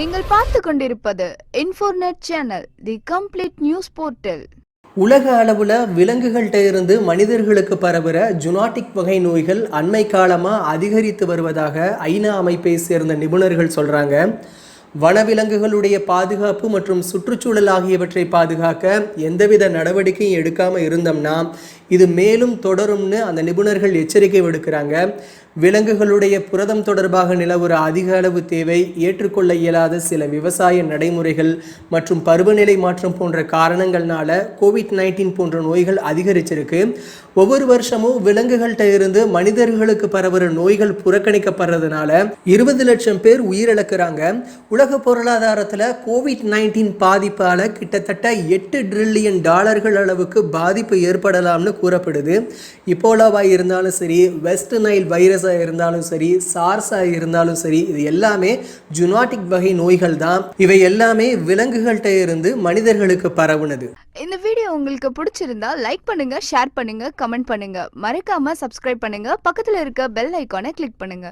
நீங்கள் பார்த்து கொண்டிருப்பது இன்ஃபோர்நெட் channel the complete news portal உலக அளவில் விலங்குகள்கிட்ட இருந்து மனிதர்களுக்கு பரவுற ஜுனாட்டிக் வகை நோய்கள் அண்மை காலமாக அதிகரித்து வருவதாக ஐநா அமைப்பை சேர்ந்த நிபுணர்கள் சொல்கிறாங்க வனவிலங்குகளுடைய பாதுகாப்பு மற்றும் சுற்றுச்சூழல் ஆகியவற்றை பாதுகாக்க எந்தவித நடவடிக்கையும் எடுக்காமல் இருந்தோம்னா இது மேலும் தொடரும்னு அந்த நிபுணர்கள் எச்சரிக்கை விடுக்கிறாங்க. விலங்குகளுடைய புரதம் தொடர்பாக நிலவுற அதிக அளவு தேவை ஏற்றுக்கொள்ள இயலாத சில விவசாய நடைமுறைகள் மற்றும் பருவநிலை மாற்றம் போன்ற காரணங்கள்னால கோவிட் நைன்டீன் போன்ற நோய்கள் அதிகரிச்சிருக்கு. ஒவ்வொரு வருஷமும் விலங்குகள்கிட்ட இருந்து மனிதர்களுக்கு பரவுற நோய்கள் புறக்கணிக்கப்படுறதுனால இருபது லட்சம் பேர் உயிரிழக்கிறாங்க. உலக பொருளாதாரத்தில் கோவிட் நைன்டீன் பாதிப்பால் கிட்டத்தட்ட எட்டு ட்ரில்லியன் டாலர்கள் அளவுக்கு பாதிப்பு ஏற்படலாம்னு கூறப்படுது. இப்போலாவாக இருந்தாலும் சரி வெஸ்ட் நைல் வைரஸாக இருந்தாலும் சரி சார்ஸாக இருந்தாலும் சரி இது எல்லாமே ஜுனாட்டிக் வகை நோய்கள் தான். இவை எல்லாமே விலங்குகள்கிட்ட இருந்து மனிதர்களுக்கு பரவுனது. இந்த வீடியோ உங்களுக்கு பிடிச்சிருந்தா லைக் பண்ணுங்க ஷேர் பண்ணுங்க கமெண்ட் பண்ணுங்க. மறக்காம சப்ஸ்கிரைப் பண்ணுங்க. பக்கத்தில் இருக்க பெல் ஐக்கானை கிளிக் பண்ணுங்க.